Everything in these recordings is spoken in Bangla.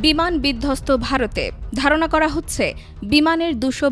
বিমান বিধ্বস্ত ভারতে। ধারণা করা হচ্ছে, বিমানের দুশো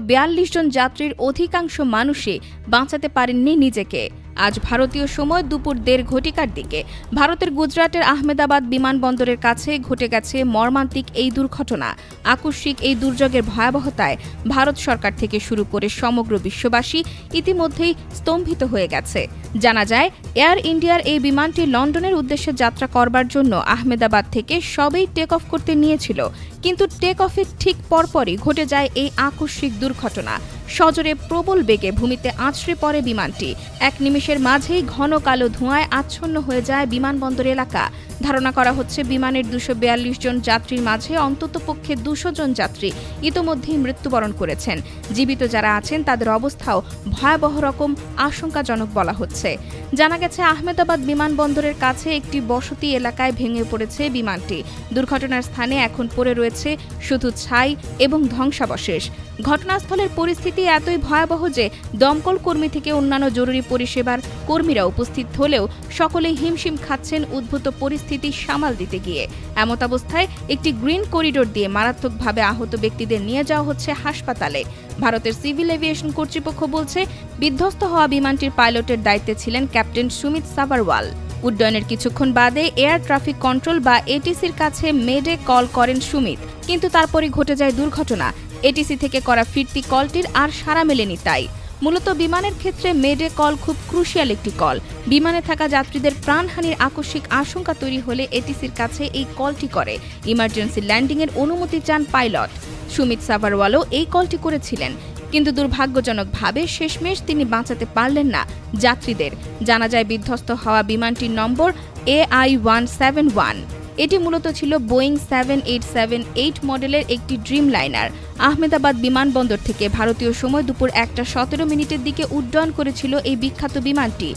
জন যাত্রীর অধিকাংশ মানুষই বাঁচাতে পারেননি নিজেকে। আজ ভারতীয় সময় দুপুর দেড় ঘটিকার দিকে, ভারতের গুজরাটের আহমেদাবাদ বিমানবন্দরের কাছে ঘটে গেছে মর্মান্তিক এই দুর্ঘটনা। আকস্মিক এই দুর্যোগের ভয়াবহতায় ভারত সরকার থেকে শুরু করে সমগ্র বিশ্ববাসী ইতিমধ্যেই স্তম্ভিত হয়ে গেছে। জানা যায়, এয়ার ইন্ডিয়ার এই বিমানটি লন্ডনের উদ্দেশ্যে যাত্রা করবার জন্য আহমেদাবাদ থেকে সবেই টেক অফ করতে নিয়েছিল, কিন্তু টেক অফের ঠিক পরপরই ঘটে যায় এই আকস্মিক দুর্ঘটনা। সজোরে প্রবল বেগে ভূমিতে আছড়ে পড়ে বিমানটি। এক নিমিষের মাঝেই ঘন কালো ধোঁয়ায় আচ্ছন্ন হয়ে যায় বিমানবন্দর এলাকা। ধারণা করা হচ্ছে, বিমানের দুশো জন যাত্রীর মাঝে অন্তত পক্ষে দুশো জন যাত্রী ইতোমধ্যেই মৃত্যুবরণ করেছেন। জীবিত যারা আছেন, তাদের অবস্থাও ভয়াবহ রকম আশঙ্কাজনক বলা হচ্ছে। জানা গেছে, আহমেদাবাদ বিমানবন্দরের কাছে একটি বসতি এলাকায় ভেঙে পড়েছে বিমানটি। দুর্ঘটনার স্থানে এখন পড়ে রয়েছে শুধু ছাই এবং ধ্বংসাবশেষ। ঘটনাস্থলের পরিস্থিতি এতই ভয়াবহ যে দমকল কর্মী থেকে অন্যান্য জরুরি পরিষেবার কর্মীরা উপস্থিত হলেও সকলেই হিমশিম খাচ্ছেন উদ্ভূত পরিস্থিতি সামাল দিতে গিয়ে। এমত অবস্থায় একটি গ্রিন করিডোর দিয়ে মারাত্মকভাবে আহত ব্যক্তিদের নিয়ে যাওয়া হচ্ছে হাসপাতালে। ভারতের সিভিল এভিয়েশন কর্তৃপক্ষ বলছে, বিধ্বস্ত হওয়া বিমানটির পাইলটের দায়িত্বে ছিলেন ক্যাপ্টেন সুমিত সাভারওয়াল উড্ডয়নের কিছুক্ষণ বাদে এয়ার ট্রাফিক কন্ট্রোল বা এটিসির কাছে মেডে কল করেন সুমিত। কিন্তু তারপরই ঘটে যায় দুর্ঘটনা। এটিসি থেকে করা ফিরতি কলটির আর সাড়া মেলেনি তাই। মূলত বিমানের ক্ষেত্রে মেডে কল খুব ক্রুশিয়াল একটি কল। বিমানে থাকা যাত্রীদের প্রাণহানির আকস্মিক আশঙ্কা তৈরি হলে এটিসির কাছে এই কলটি করে। ইমার্জেন্সি ল্যান্ডিংয়ের অনুমতি চান পাইলট। সুমিত সাভারওয়ালও এই কলটি করেছিলেন। কিন্তু দুর্ভাগ্যজনকভাবে শেষমেশ তিনি বাঁচাতে পারলেন না যাত্রীদের। জানা যায় বিধ্বস্ত হওয়া বিমানটির নম্বর A I one seven one এটি মূলত ছিল Boeing seven eight seven eight মডেলের একটি ড্রিম লাইনার আহমেদাবাদ বিমানবন্দর থেকে ভারতীয় সময় দুপুর একটা সতেরো মিনিটের দিকে উড্ডয়ন করেছিল এই বিখ্যাত বিমানটি।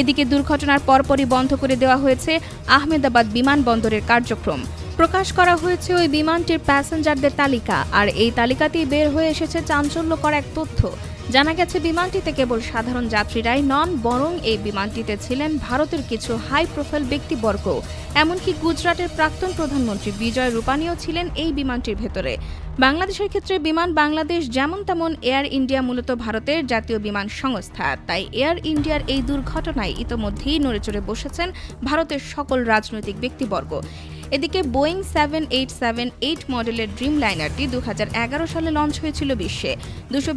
এদিকে দুর্ঘটনার পরপরই বন্ধ করে দেওয়া হয়েছে আহমেদাবাদ বিমানবন্দরের কার্যক্রম। প্রকাশ করা হয়েছে ওই বিমানটির প্যাসেঞ্জারদের তালিকা, আর এই তালিকাতেই বের হয়ে এসেছে চাঞ্চল্যকর এক তথ্য। জানা গেছে, বিমানটিতে কেবল সাধারণ যাত্রীরাই নন, বরং এই বিমানটিতে ছিলেন ভারতের কিছু হাই প্রোফাইল ব্যক্তিবর্গ। এমনকি গুজরাটের প্রাক্তন প্রধানমন্ত্রী বিজয় রূপানীও ছিলেন এই বিমানটির ভেতরে। বাংলাদেশের ক্ষেত্রে বিমান বাংলাদেশ যেমন তেমন এয়ার ইন্ডিয়া মূলত ভারতের জাতীয় বিমান সংস্থা। তাই এয়ার ইন্ডিয়ার এই দুর্ঘটনায় ইতোমধ্যেই নড়েচড়ে বসেছেন ভারতের সকল রাজনৈতিক ব্যক্তিবর্গ। এদিকে Boeing seven eight seven eight মডেলের ড্রিম লাইনারটি দুহাজার এগারো সালে লঞ্চ হয়েছিল বিশ্বে। দুশো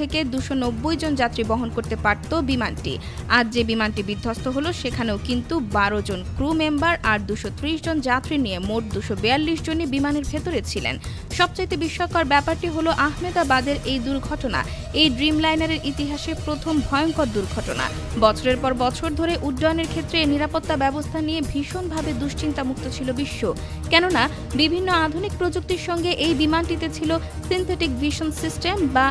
থেকে দুশো জন যাত্রী বহন করতে পারত বিমানটি। আজ যে বিমানটি বিধ্বস্ত হলো, সেখানেও কিন্তু বারো জন ক্রু মেম্বার আর দুশো জন যাত্রী নিয়ে মোট দুশো বিয়াল্লিশ জনই বিমানের ভেতরে ছিলেন। সবচাইতে বিস্ময়কর ব্যাপারটি হলো আহমেদাবাদের এই দুর্ঘটনা। এই ড্রিম লাইনারের ইতিহাসে প্রথম ভয়ঙ্কর দুর্ঘটনা। বছরের পর বছর ধরে উড্ডয়নের ক্ষেত্রে নিরাপত্তা ব্যবস্থা নিয়ে ভীষণভাবে দুশ্চিন্তামুক্ত ছিল বিশ্ব কেননা, বিভিন্ন আধুনিক প্রযুক্তির সঙ্গে এই বিমানটিতে ছিল সিনথেটিক ভিশন সিস্টেম বা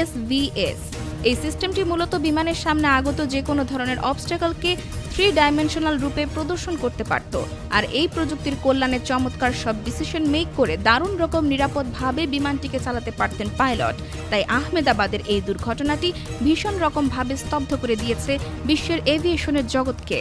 এসভিএস এই সিস্টেমটি মূলত বিমানের সামনে আগত যে কোনো ধরনের অবস্টাকলকে থ্রি ডাইমেনশনাল রূপে প্রদর্শন করতে পারত। আর এই প্রযুক্তির কল্যাণে চমৎকার সব ডিসিশন মেক করে দারুণ রকম নিরাপদভাবে বিমানটিকে চালাতে পারতেন পাইলট। তাই আহমেদাবাদের এই দুর্ঘটনাটি ভীষণ রকমভাবে স্তব্ধ করে দিয়েছে বিশ্বের এভিয়েশনের জগৎকে।